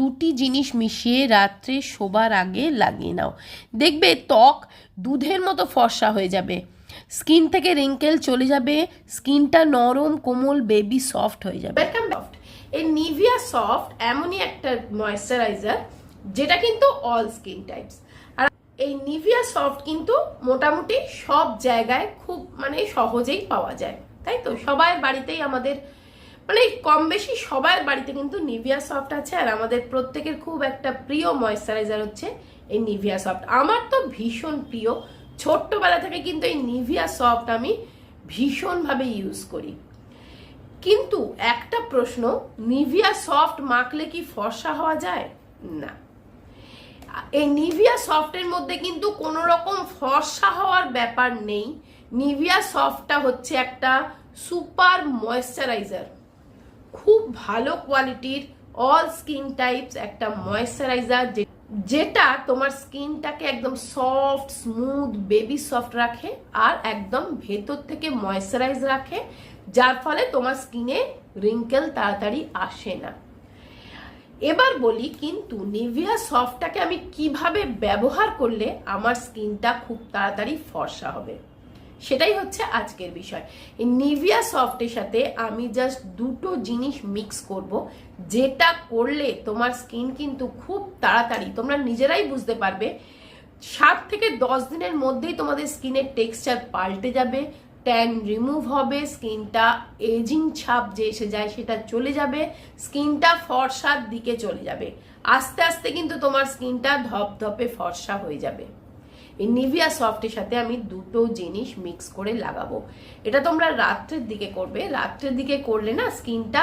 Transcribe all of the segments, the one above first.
দুটি জিনিস মিশিয়ে রাত্রে শোবার আগে লাগিয়ে নাও। দেখবে ত্বক দুধের মতো ফর্সা হয়ে যাবে। স্কিন থেকে রিঙ্কেল চলে যাবে। স্কিনটা নরম, কোমল, বেবি সফট হয়ে যাবে। সফট এই নিভিয়া সফট এমনই একটা ময়শ্চারাইজার যেটা কিন্তু অল স্কিন টাইপস আর এই নিভিয়া সফট কিন্তু মোটামুটি সব জায়গায় খুব মানে সহজেই পাওয়া যায়। তাই তো? সবাই বাড়িতেই আমাদের মানে কম বেশি সবার বাড়িতে কিন্তু নিভিয়া সফট আছে, আর আমাদের প্রত্যেকের খুব একটা প্রিয় ময়শ্চারাইজার হচ্ছে এই নিভিয়া সফট আমার তো ভীষণ প্রিয়। ছোট্টবেলা থেকে কিন্তু এই নিভিয়া সফট আমি ভীষণভাবে ইউজ করি। কিন্তু একটা প্রশ্ন নিভিয়া সফট মাখলে কি ফর্সা হওয়া যায়? না। এই নিভিয়া সফটের মধ্যে কিন্তু কোনো রকম ফর্সা হওয়ার ব্যাপার নেই। নিভিয়া সফটটা হচ্ছে একটা সুপার ময়েশ্চারাইজার খুব ভালো কোয়ালিটির অল স্কিন টাইপস একটা ময়েশ্চারাইজার যেটা তোমার স্কিনটাকে একদম সফট স্মুথ বেবি সফট রাখে আর একদম ভেতর থেকে ময়েশ্চারাইজ রাখে, যার ফলে তোমার স্কিনে রিঙ্কেল তাড়াতাড়ি আসে না। এবার বলি কিন্তু নিভিয়া সফটটাকে আমি কীভাবে ব্যবহার করলে আমার স্কিনটা খুব তাড়াতাড়ি ফর্সা হবে? সেটাই হচ্ছে আজকের বিষয়। এই নিভিয়া সফটের সাথে আমি জাস্ট দুটো জিনিস মিক্স করব। যেটা করলে তোমার স্কিন কিন্তু খুব তাড়াতাড়ি, তোমরা নিজেরাই বুঝতে পারবে, সাত থেকে দশ দিনের মধ্যেই তোমাদের স্কিনের টেক্সচার পাল্টে যাবে ট্যান রিমুভ হবে স্কিনটা এজিং ছাপ যে এসে যায় সেটা চলে যাবে স্কিনটা ফর্সার দিকে চলে যাবে। আস্তে আস্তে কিন্তু তোমার স্কিনটা ধপধপে ফর্সা হয়ে যাবে। এই নিভিয়া সফটের সাথে আমি দুটো জিনিস মিক্স করে লাগাবো। এটা তোমরা রাত্রের দিকে করবে। রাত্রের দিকে করলে না স্কিনটা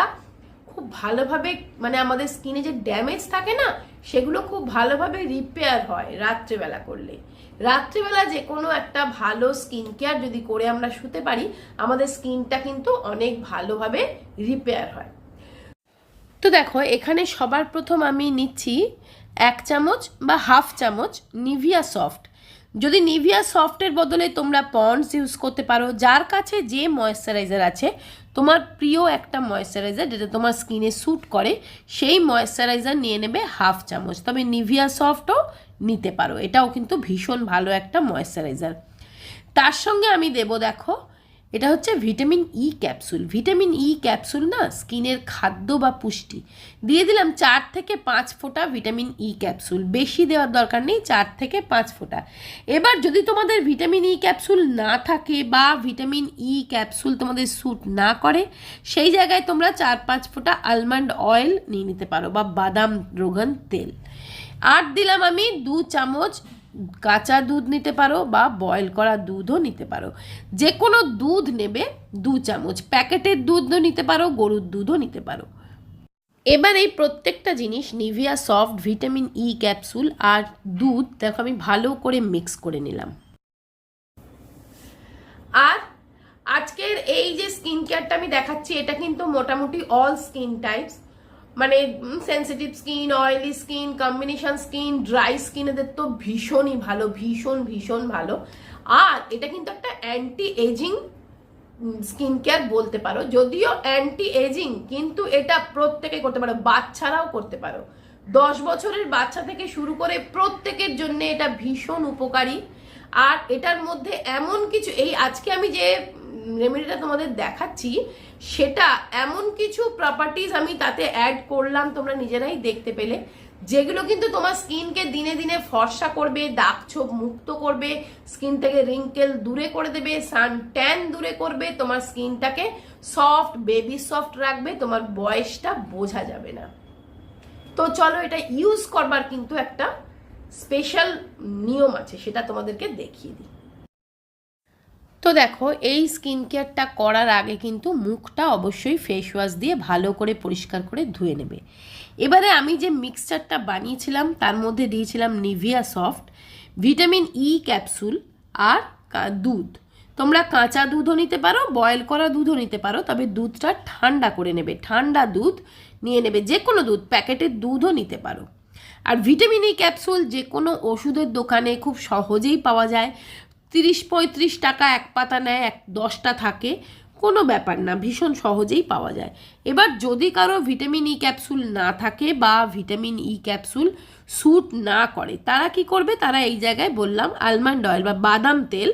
খুব ভালোভাবে মানে আমাদের স্কিনে যে ড্যামেজ থাকে না, সেগুলো খুব ভালোভাবে রিপেয়ার হয় রাত্রেবেলা করলে। রাত্রিবেলা যে কোনো একটা ভালো স্কিন কেয়ার যদি করে আমরা শুতে পারি, আমাদের স্কিনটা কিন্তু অনেক ভালোভাবে রিপেয়ার হয়। তো দেখো, এখানে সবার প্রথম আমি নিচ্ছি এক চামচ বা হাফ চামচ নিভিয়া সফট যদি নিভিয়া সফটের বদলে তোমরা পন্ডস ইউজ করতে পারো, যার কাছে যে ময়েশ্চারাইজার আছে, তোমার প্রিয় একটা ময়েশ্চারাইজার যেটা তোমার স্কিনে স্যুট করে, সেই ময়েশ্চারাইজার নিয়ে নেবে হাফ চামচ। তবে নিভিয়া সফটও নিতে পারো, এটাও কিন্তু ভীষণ ভালো একটা ময়েশ্চারাইজার তার সঙ্গে আমি দেব, দেখো এটা হচ্ছে vitamin E capsule. Vitamin E capsule না স্কিনের খাদ্য বা পুষ্টি। দিয়ে দিলাম চার থেকে পাঁচ ফোঁটা ভিটামিন ই ক্যাপসুল। বেশি দেওয়ার দরকার নেই, চার থেকে পাঁচ ফোঁটা। এবার যদি তোমাদের ভিটামিন ই ক্যাপসুল না থাকে বা ভিটামিন ই ক্যাপসুল তোমাদের স্যুট না করে, সেই জায়গায় তোমরা চার পাঁচ ফোঁটা আলমন্ড অয়েল নিয়ে নিতে পারো বা বাদাম রোগান তেল। আর দিলাম আমি দু চামচ কাঁচা দুধ নিতে পারো বা বয়েল করা দুধও নিতে পারো। যে কোনো দুধ নেবে দু চামচ। প্যাকেটের দুধও নিতে পারো, গরুর দুধও নিতে পারো। এবার এই প্রত্যেকটা জিনিস Nivea soft vitamin E capsule আর দুধ দেখো আমি ভালো করে মিক্স করে নিলাম। আর আজকের এই যে স্কিন কেয়ারটা আমি দেখাচ্ছি, এটা কিন্তু মোটামুটি অল স্কিন টাইপস মানে sensitive skin oily skin combination skin dry skin এদের তো ভীষণই ভালো, ভীষণ ভীষণ ভালো। আর এটা কিন্তু একটা অ্যান্টি এজিং স্কিন কেয়ার বলতে পারো। যদিও অ্যান্টি এজিং কিন্তু এটা প্রত্যেকে করতে পারো, বাচ্চারাও করতে পারো। দশ বছরের বাচ্চা থেকে শুরু করে প্রত্যেকের জন্য এটা ভীষণ উপকারী। আর এটার মধ্যে এমন কিছু, এই আজকে আমি যে রেমেডিটা তোমাদের দেখাচ্ছি সেটা এমন কিছু প্রপার্টিজ আমি তাতে অ্যাড করলাম, তোমরা নিজেরাই দেখতে পেলে, যেগুলো কিন্তু তোমার স্কিনকে দিনে দিনে ফর্সা করবে, দাগ ছোপ মুক্ত করবে স্কিন থেকে রিঙ্কেল দূরে করে দেবে সান ট্যান দূরে করবে, তোমার স্কিনটাকে সফট বেবি সফট রাখবে, তোমার বয়সটা বোঝা যাবে না। তো চলো এটা ইউজ করবার কিন্তু একটা স্পেশাল নিয়ম আছে, সেটা তোমাদেরকে দেখিয়ে দিই। তো দেখো, এই স্কিন কেয়ারটা করার আগে কিন্তু মুখটা অবশ্যই ফেস ওয়াশ দিয়ে ভালো করে পরিষ্কার করে ধুয়ে নেবে। এবারে আমি যে মিক্সচারটা বানিয়েছিলাম, তার মধ্যে দিয়েছিলাম Nivea soft vitamin E capsule আর দুধ। তোমরা কাঁচা দুধও নিতে পারো বয়েল করা দুধও নিতে পারো, তবে দুধটা ঠান্ডা করে নেবে। ঠান্ডা দুধ নিয়ে নেবে, যে কোনো দুধ, প্যাকেটের দুধও নিতে পারো। আর ভিটামিন ই ক্যাপসুল যে কোনো ওষুধের দোকানে খুব সহজেই পাওয়া যায়। তিরিশ পঁয়ত্রিশ টাকা এক পাতা নেয়, এক দশটা থাকে। কোনো ব্যাপার না, ভীষণ সহজেই পাওয়া যায়। এবার যদি কারও ভিটামিন ই ক্যাপসুল না থাকে বা ভিটামিন ই ক্যাপসুল স্যুট না করে, তারা কি করবে? তারা এই জায়গায় বললাম আলমন্ড অয়েল বা বাদাম তেল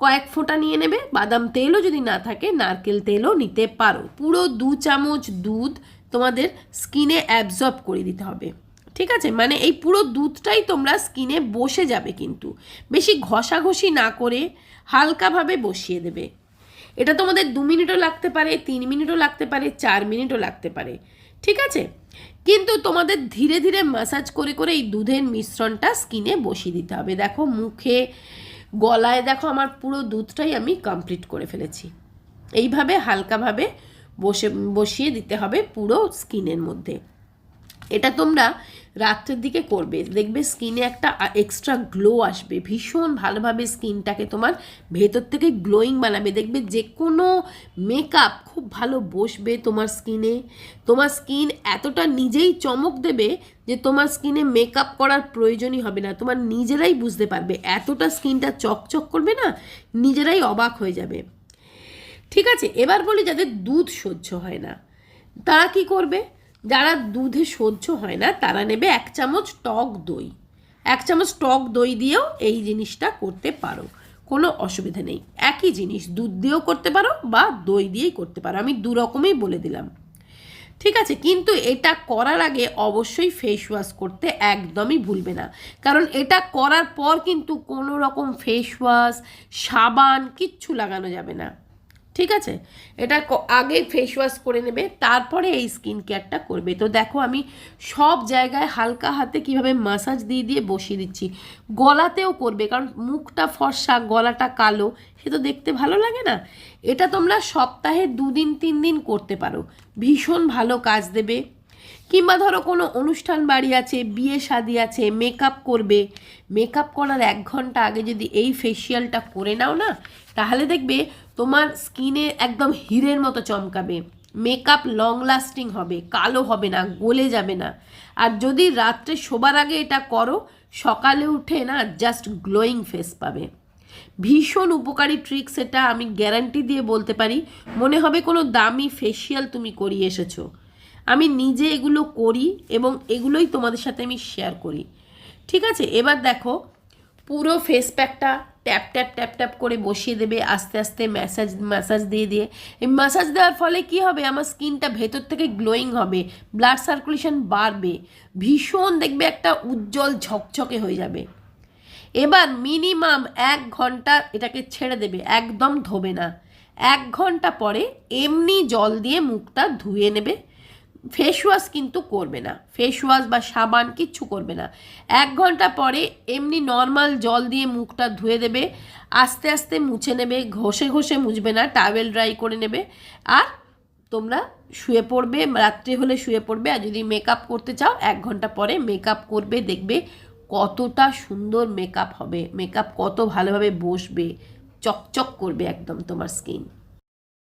কয়েক ফোঁটা নিয়ে নেবে। বাদাম তেলও যদি না থাকে, নারকেল তেলও নিতে পারো। পুরো দু চামচ দুধ তোমাদের স্কিনে অ্যাবজর্ব করে দিতে হবে। ঠিক আছে? মানে এই পুরো দুধটাই তোমরা স্কিনে বসে যাবে কিন্তু। বেশি ঘষাঘষি না করে হালকাভাবে বসিয়ে দেবে। এটা তোমাদের দু মিনিটও লাগতে পারে, তিন মিনিটও লাগতে পারে, চার মিনিটও লাগতে পারে। ঠিক আছে? কিন্তু তোমাদের ধীরে ধীরে ম্যাসাজ করে করে এই দুধের মিশ্রণটা স্কিনে বসিয়ে দিতে হবে। দেখো মুখে, গলায়, দেখো আমার পুরো দুধটাই আমি কমপ্লিট করে ফেলেছি। এইভাবে হালকাভাবে বসে, বসিয়ে দিতে হবে পুরো স্কিনের মধ্যে। এটা তোমরা রাত্রের দিকে করবে। দেখবে স্কিনে একটা এক্সট্রা গ্লো আসবে। ভীষণ ভালোভাবে স্কিনটাকে তোমার ভেতর থেকে গ্লোয়িং বানাবে। দেখবে যে কোনো মেকআপ খুব ভালো বসবে তোমার স্কিনে তোমার স্কিন এতটা নিজেই চমক দেবে যে তোমার স্কিনে মেকআপ করার প্রয়োজনই হবে না। তোমার নিজেরাই বুঝতে পারবে। এতটা স্কিনটা চকচক করবে না, নিজেরাই অবাক হয়ে যাবে। ঠিক আছে, এবার বলি যাদের দুধ সহ্য হয় না। তারা কি করবে? যারা দুধে সহ্য হয় না, তারা নেবে এক চামচ টক দই। এক চামচ টক দই দিয়েও এই জিনিসটা করতে পারো। কোনো অসুবিধা নেই। একই জিনিস দুধ দিয়েও করতে পারো বা দই দিয়েই করতে পারো। আমি দু রকমই বলে দিলাম। ঠিক আছে, কিন্তু এটা করার আগে অবশ্যই ফেস ওয়াশ করতে একদমই ভুলবে না। কারণ এটা করার পর কিন্তু কোনো রকম ফেস ওয়াশ সাবান কিচ্ছু লাগানো যাবে না। ঠিক আছে? এটা আগে ফেস ওয়াশ করে নেবে, তারপরে এই স্কিন কেয়ারটা করবে। তো দেখো আমি সব জায়গায় হালকা হাতে কীভাবে মাসাজ দিয়ে দিয়ে বসিয়ে দিচ্ছি। গলাতেও করবে, কারণ মুখটা ফর্সা, গলাটা কালো, সে তো দেখতে ভালো লাগে না? এটা তোমরা সপ্তাহে দুদিন তিন দিন করতে পারো। ভীষণ ভালো কাজ দেবে। কিংবা ধরো কোনো অনুষ্ঠান বাড়ি আছে, বিয়ে শাদি আছে মেকআপ করবে মেকআপ করার এক ঘণ্টা আগে যদি এই ফেসিয়ালটা করে নাও না, তাহলে দেখবে তোমার স্কিনে একদম হীরের মতো চমকাবে। মেকআপ লং লাস্টিং হবে, কালো হবে না, গলে যাবে না। আর যদি রাত্রে শোবার আগে এটা করো, সকালে উঠে না জাস্ট গ্লোয়িং ফেস পাবে। ভীষণ উপকারী ট্রিক্স এটা আমি গ্যারান্টি দিয়ে বলতে পারি। মনে হবে কোনো দামি ফেসিয়াল তুমি করিয়ে এসেছ। আমি নিজে এগুলো করি এবং এগুলোই তোমাদের সাথে আমি শেয়ার করি। ঠিক আছে? এবার দেখো, পুরো ফেস প্যাকটা ট্যাপ ট্যাপ ট্যাপ ট্যাপ করে বসিয়ে দেবে, আস্তে আস্তে ম্যাসাজ ম্যাসাজ দিয়ে দিয়ে। এই ম্যাসাজ দেওয়ার ফলে কি হবে? আমার স্কিনটা ভেতর থেকে গ্লোয়িং হবে ব্লাড সার্কুলেশন বাড়বে, ভীষণ দেখবে একটা উজ্জ্বল ঝকঝকে হয়ে যাবে। এবার মিনিমাম এক ঘণ্টা এটাকে ছেড়ে দেবে, একদম ধোবে না। এক ঘণ্টা পরে এমনি জল দিয়ে মুখটা ধুয়ে নেবে ফেস ওয়াশ কিন্তু করবে না। ফেস ওয়াশ বা সাবান কিচ্ছু করবে না। এক ঘণ্টা পরে এমনি নর্মাল জল দিয়ে মুখটা ধুয়ে দেবে, আস্তে আস্তে মুছে নেবে, ঘষে ঘষে মুছবে না টাওয়েল ড্রাই করে নেবে। আর তোমরা শুয়ে পড়বে, রাত্রে হলে শুয়ে পড়বে। আর যদি মেকআপ করতে চাও, এক ঘণ্টা পরে মেকআপ করবে, দেখবে কতটা সুন্দর মেকআপ হবে। মেকআপ কত ভালোভাবে বসবে, চকচক করবে একদম তোমার স্কিন